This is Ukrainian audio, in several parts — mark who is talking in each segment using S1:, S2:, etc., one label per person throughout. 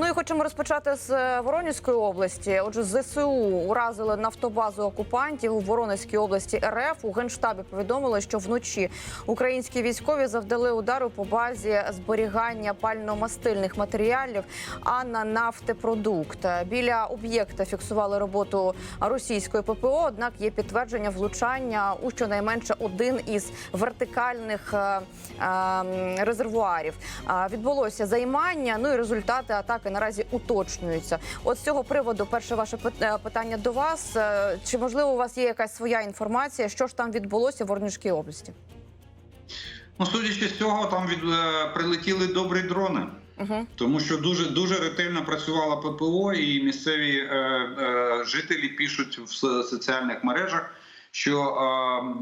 S1: Ну і хочемо розпочати з е, Воронезької області. Отже, ЗСУ уразили нафтобазу окупантів у Воронезькій області РФ. У генштабі повідомили, що вночі українські військові завдали удару по базі зберігання пально-мастильних матеріалів Анна нафтепродукт. Біля об'єкта фіксували роботу російської ППО. Однак є підтвердження влучання у щонайменше один із вертикальних е, е, резервуарів. Відбулося займання. Ну і результати атаки наразі уточнюються. От з цього приводу, перше ваше е, питання до вас: Е, чи можливо у вас є якась своя інформація, що ж там відбулося в Воронежській області?
S2: Ну, судячи з цього, там від е, прилетіли добрі дрони,
S1: Угу.
S2: тому що дуже дуже ретельно працювала ППО, і місцеві е, е, жителі пишуть в соціальних мережах, що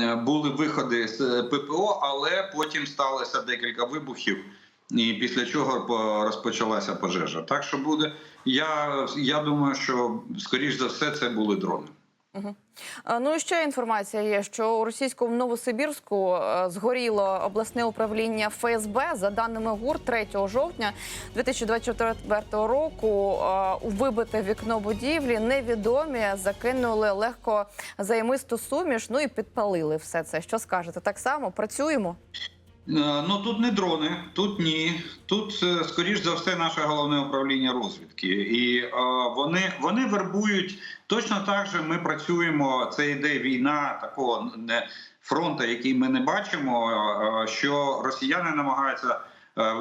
S2: е, були виходи з ППО, але потім сталося декілька вибухів, і після чого по- розпочалася пожежа. Так що буде, я, я думаю, що скоріш за все це були дрони.
S1: Ну і ще інформація є, що у російському Новосибірську е, згоріло обласне управління ФСБ. За даними ГУР, 3 жовтня 2024 року е, у вибите вікно будівлі невідомі закинули легко займисту суміш. Ну і підпалили все це. Що скажете? Так само працюємо.
S2: Е, Ну тут не дрони, тут ні. Тут е, скоріш за все наше головне управління розвідки, і е, вони, вони вербують точно так же. Ми працюємо. Це йде війна такого не фронту, який ми не бачимо. е, Що росіяни намагаються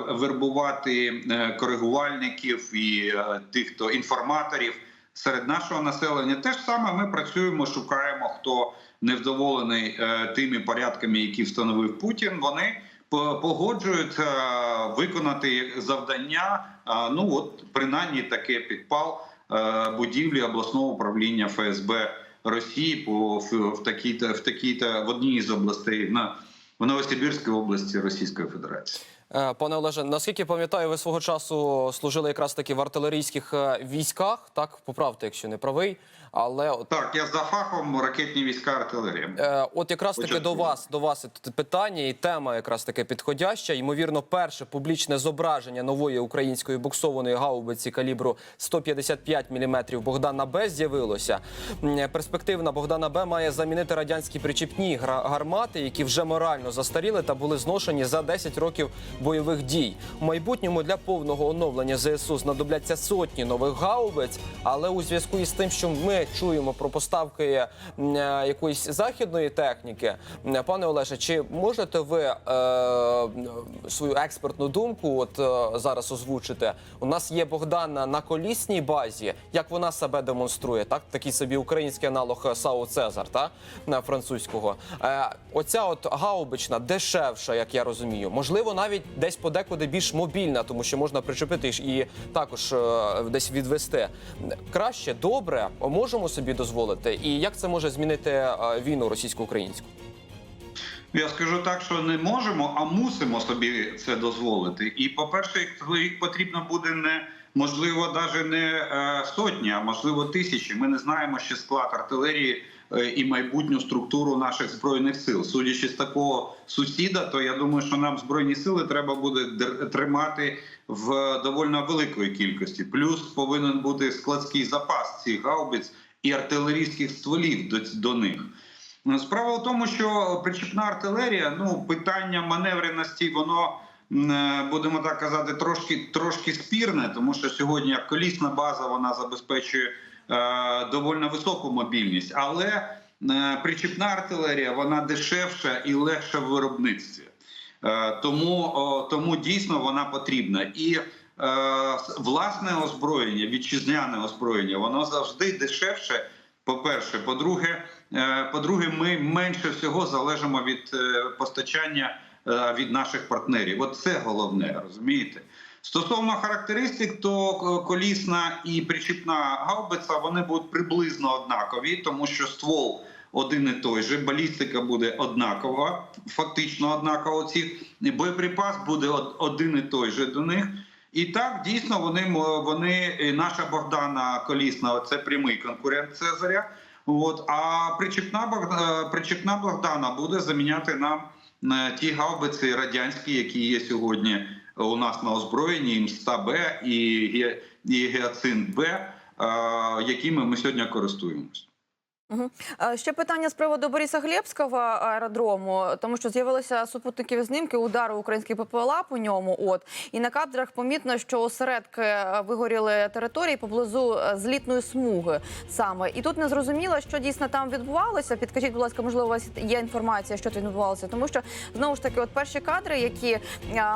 S2: вербувати коригувальників і тих, хто інформаторів серед нашого населення. Те ж саме ми працюємо, шукаємо хто невдоволений тими порядками, які встановив Путін. Вони по- погоджуються виконати завдання. а, Ну от принаймні таке підпал е, будівлі обласного управління ФСБ Росії по в, такій в такій в одній із областей на в Новосибірській області Російської Федерації.
S3: Е, Пане Олеже, наскільки пам'ятаю, ви свого часу служили якраз таки в артилерійських е, військах. Так, поправте, якщо не правий. Але от,
S2: Так, я за фахом ракетні війська артилерія.
S3: е, от якраз таки до вас, до вас питання і тема якраз таки підходяща. Ймовірно, перше публічне зображення нової української буксованої гаубиці калібру 155 мм Богдана Б з'явилося. Перспективна Богдана Б має замінити радянські причіпні гармати, які вже морально застаріли та були зношені за 10 років бойових дій. У майбутньому для повного оновлення ЗСУ знадобляться сотні нових гаубиць, але у зв'язку із тим, що ми чуємо про поставки е, якоїсь західної техніки, пане Олеже, чи можете ви е, свою експертну думку от е, зараз озвучити? У нас є Богдана на колісній базі. Як вона себе демонструє? Так, такий собі український аналог е, САУ Цезар, та французького. Е, оця от гаубична дешевша, як я розумію. Можливо, навіть десь подекуди більш мобільна, тому що можна причепити і- також е, десь відвести. Краще, добре, можемо собі дозволити. І як це може змінити е, війну російсько-українську?
S2: Я скажу так, що не можемо, а мусимо собі це дозволити. І по-перше, їх- їх потрібно буде не можливо, навіть не е, сотні, а можливо тисячі. Ми не знаємо ще склад артилерії е, і майбутню структуру наших збройних сил. Судячи з такого сусіда, то я думаю, що нам збройні сили треба буде тримати в довольно великої кількості. Плюс повинен бути складський запас цих гаубиць і артилерійських стволів до, до них. Справа в тому, що причіпна артилерія, ну питання маневреності, воно е, будемо так казати, трошки трошки спірне, тому що сьогодні колісна база вона забезпечує е, довольно високу мобільність, але е, причіпна артилерія вона дешевша і легша в виробництві. Е, тому, тому дійсно вона потрібна. І е, власне озброєння, вітчизняне озброєння, воно завжди дешевше. По-перше, по-друге, е, по-друге, ми менше всього залежимо від постачання від наших партнерів. От це головне, розумієте? Стосовно характеристик, то колісна і причіпна гаубиця вони будуть приблизно однакові, тому що ствол один і той же, балістика буде однакова, фактично однакова. Цих боєприпас буде один і той же до них. І так дійсно вони вони наша Богдана Колісна це прямий конкурент Цезаря. От а причепна Бог- е, причепна Богдана буде заміняти нам ті гаубиці радянські, які є сьогодні у нас на озброєнні, МСТА Б і і гіацинт Б, е, якими ми сьогодні користуємося.
S1: Е, Ще питання з приводу Бориса Глєбського аеродрому, тому що з'явилися супутникові знімки удару українських ППЛА по ньому. От і на кадрах помітно, що осередки вигоріли території поблизу е, злітної смуги саме. І тут не зрозуміло, що дійсно там відбувалося. Підкажіть, будь ласка, можливо, у вас є інформація, що тут відбувалося, тому що знову ж таки, от перші кадри, які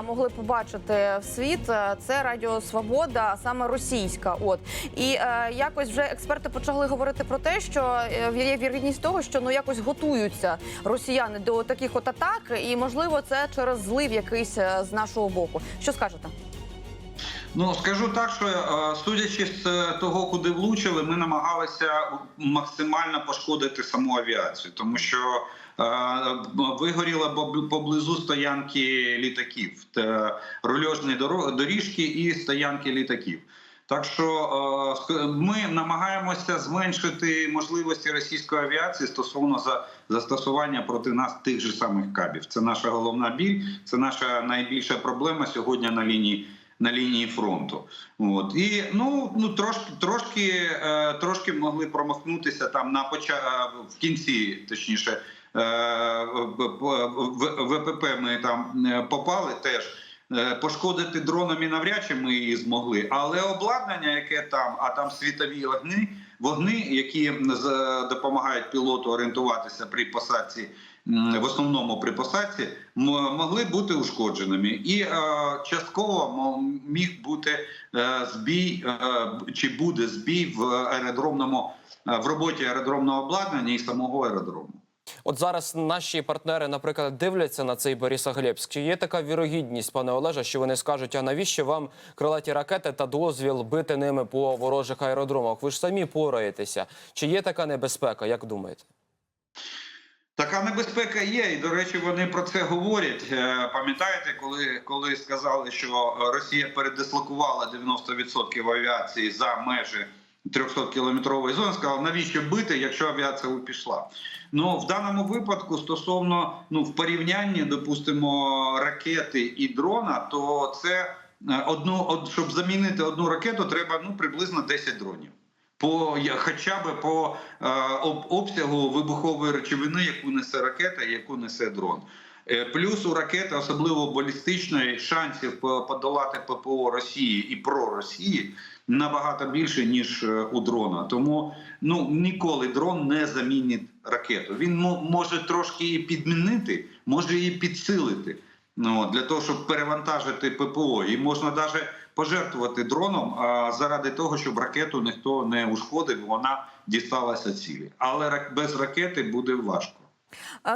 S1: могли побачити в світ, е, це Радіо Свобода, саме російська. От і е, якось вже експерти почали говорити про те, що е, є вірогідність того, що ну якось готуються росіяни до таких от атак, і можливо це через злив якийсь е, з нашого боку. Що скажете?
S2: Ну скажу так, що е, судячи з е, того, куди влучили, ми намагалися максимально пошкодити саму авіацію, тому що е, вигоріла поблизу стоянки літаків, та рульожні доріжки і стоянки літаків. Так що е, ми намагаємося зменшити можливості російської авіації стосовно за застосування проти нас тих же самих кабів. Це наша головна біль, це наша найбільша проблема сьогодні на лінії. На лінії фронту, от і ну ну трошки трошки е, трошки могли промахнутися там на поча... е, в кінці, точніше, в- ВПП ми там попали теж. Е, Пошкодити дронами навряд чи ми її змогли, але обладнання, яке там, а там світові вогни, вогни, які допомагають пілоту орієнтуватися при посадці, в основному при посадці, могли бути ушкодженими. І е, частково міг бути е, збій, е, чи буде збій в аеродромному е, в роботі аеродромного обладнання і самого аеродрому.
S3: От зараз наші партнери, наприклад, дивляться на цей Борисоглебськ. Чи є така вірогідність, пане Олеже, що вони скажуть, а навіщо вам крилаті ракети та дозвіл бити ними по ворожих аеродромах? Ви ж самі пораєтеся. Чи є така небезпека? Як думаєте?
S2: Така небезпека є, і до речі, вони про це говорять. Е, Пам'ятаєте, коли, коли сказали, що Росія передислокувала 90% авіації за межі 300 кілометрової зони, сказали, навіщо бити, якщо авіація пішла. Ну в даному випадку, стосовно ну в порівнянні, допустимо, ракети і дрона, то це е, одну, од, щоб замінити одну ракету, треба ну приблизно 10 дронів по хоча б по е, об, обсягу вибухової речовини, яку несе ракета, і яку несе дрон. Е, Плюс у ракети, особливо балістичної, шансів подолати ППО Росії і про Росії набагато більше ніж е, у дрона. Тому ну ніколи дрон не замінить ракету. Він мо- може трошки її підмінити, може її підсилити. Ну, для того, щоб перевантажити ППО, і можна навіть пожертвувати дроном а, заради того, щоб ракету ніхто не ушкодив, вона дісталася цілі. Але без ракети буде важко.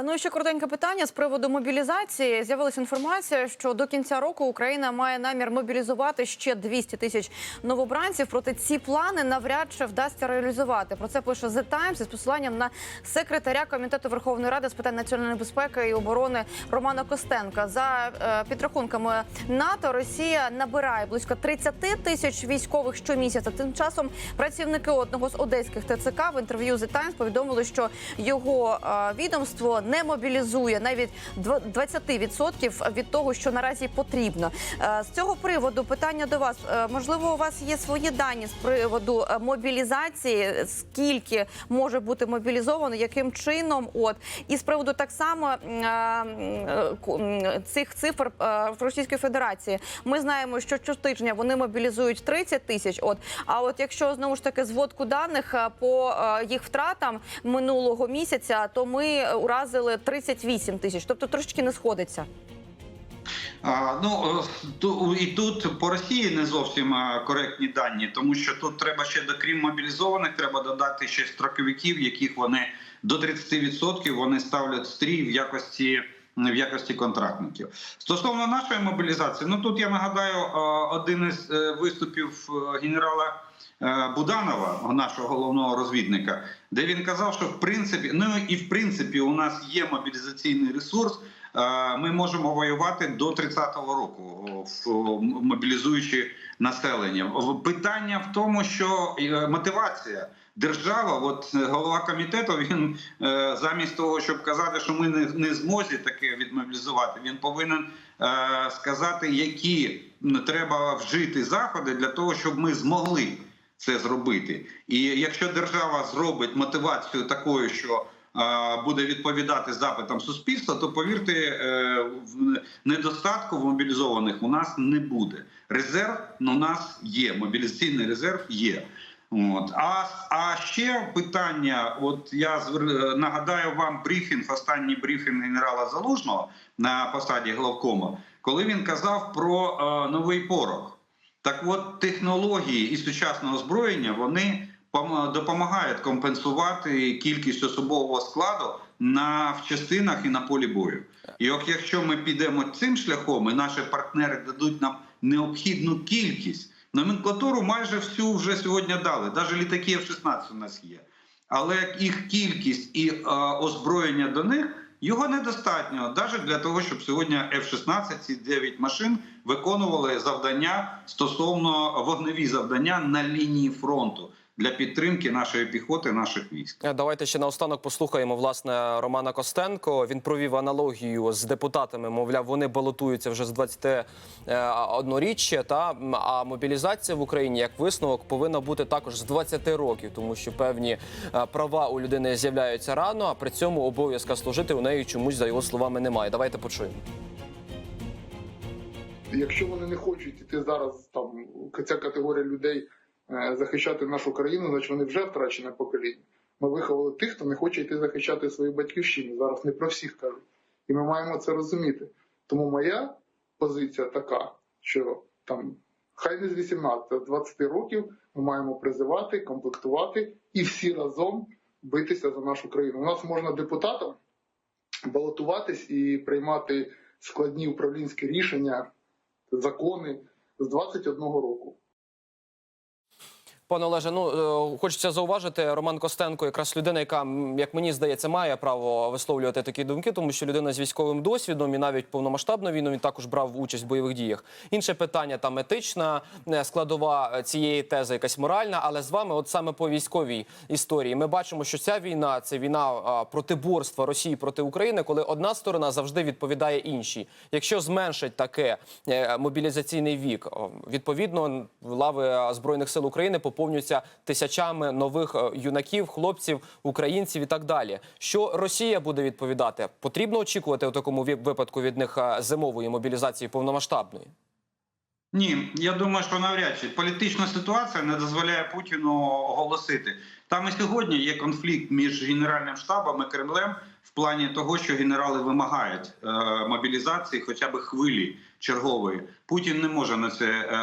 S1: Ну і ще коротеньке питання з приводу мобілізації. З'явилася інформація, що до кінця року Україна має намір мобілізувати ще 200 тисяч новобранців. Проте ці плани навряд чи вдасться реалізувати. Про це пише The Times із посиланням на секретаря комітету Верховної Ради з питань національної безпеки і оборони Романа Костенка. За е, підрахунками НАТО, Росія набирає близько 30 тисяч військових щомісяця. Тим часом працівники одного з одеських ТЦК в інтерв'ю The Times повідомили, що його е, відомство не мобілізує навіть дв- 20% від того, що наразі потрібно. Е, З цього приводу питання до вас. Е, Можливо, у вас є свої дані з приводу е, мобілізації, скільки може бути мобілізовано, яким чином? От і з приводу так само цих цифр в Російської Федерації. Ми знаємо, що щотижня вони мобілізують 30 тисяч. От а от якщо знову ж таки зводку даних по їх втратам минулого місяця, то ми уразили 38 тисяч, тобто трошечки не сходиться.
S2: А, ну е, і тут по Росії не зовсім е, коректні дані, тому що тут треба ще до крім мобілізованих, треба додати ще строковиків, яких вони до 30% вони ставлять стрій в якості. В якості контрактників стосовно нашої мобілізації, ну тут я нагадаю е, один із виступів генерала Буданова, нашого головного розвідника, де він казав, що в принципі, ну і в принципі, у нас є мобілізаційний ресурс. Е, Ми можемо воювати до 30-го року, мобілізуючи населення. Питання в тому, що е, мотивація. Держава, от е, голова комітету, він е, замість того, щоб казати, що ми не, змозі таке відмобілізувати, він повинен е, сказати, які треба вжити заходи для того, щоб ми змогли це зробити. І якщо держава зробить мотивацію такою, що буде відповідати запитам суспільства, то повірте, е, недостатку в мобілізованих у нас не буде. Резерв у нас є, мобілізаційний резерв є. От. А, а ще питання: от я нагадаю вам брифінг, останній брифінг генерала Залужного на посаді главкома, коли він казав про е, новий порох. Так от технології і сучасне озброєння вони допомагають компенсувати кількість особового складу на в частинах і на полі бою. І от якщо ми підемо цим шляхом, і наші партнери дадуть нам необхідну кількість, номенклатуру майже всю вже сьогодні дали. Навіть літаки F-16 у нас є. Але їх кількість і е, озброєння до них його недостатньо, навіть для того, щоб сьогодні F-16, ці 9 машин виконували завдання стосовно вогневі завдання на лінії фронту для підтримки нашої піхоти, наших військ.
S3: Е, Давайте ще наостанок послухаємо власне Романа Костенко. Він провів аналогію з депутатами. Мовляв, вони балотуються вже з 21-річчя. Та а мобілізація в Україні як висновок повинна бути також з 20 років, тому що певні е, права у людини з'являються рано, а при цьому обов'язка служити у неї чомусь за його словами немає. Давайте почуємо.
S4: Якщо вони не хочуть іти зараз, там ця категорія людей е, захищати нашу країну, значить вони вже втрачене покоління. Ми виховали тих, хто не хоче йти захищати свою батьківщину. Зараз не про всіх кажуть. І ми маємо це розуміти. Тому моя позиція така, що там хай не з 18, а з 20 років ми маємо призивати, комплектувати і всі разом битися за нашу країну. У нас можна депутатам балотуватись і приймати складні управлінські рішення закони з 21 року.
S3: Пане Олеже, ну е, хочеться зауважити, Роман Костенко, якраз людина, яка, як мені здається, має право висловлювати такі думки, тому що людина з військовим досвідом і навіть повномасштабну війну він також брав участь в бойових діях. Інше питання там етична е, складова е, цієї тези, якась моральна. Але з вами, от саме по військовій історії, ми бачимо, що ця війна це війна протиборства Росії проти України, коли одна сторона завжди відповідає іншій. Якщо зменшить таке мобілізаційний вік, відповідно лави збройних сил України поповнюються тисячами нових е, юнаків, хлопців, українців і так далі. Що Росія буде відповідати? Потрібно очікувати у такому випадку від них е, зимової мобілізації повномасштабної.
S2: Ні, я думаю, що навряд чи політична ситуація не дозволяє Путіну оголосити. Там і сьогодні є конфлікт між Генеральним штабом і Кремлем в плані того, що генерали вимагають е, мобілізації, хоча б хвилі чергової. Путін не може на це е,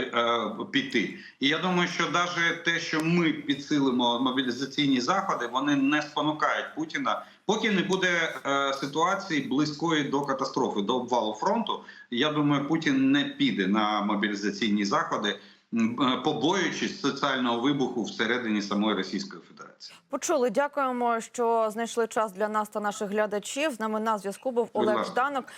S2: е, піти. І я думаю, що навіть те, що ми підсилимо мобілізаційні заходи, вони не спонукають Путіна, поки не буде е, ситуації близької до катастрофи, до обвалу фронту. Я думаю, Путін не піде на мобілізаційні заходи, е, побоюючись соціального вибуху всередині самої Російської Федерації.
S1: Почули. Дякуємо, що знайшли час для нас та наших глядачів. З нами на зв'язку був Олег. Жданок,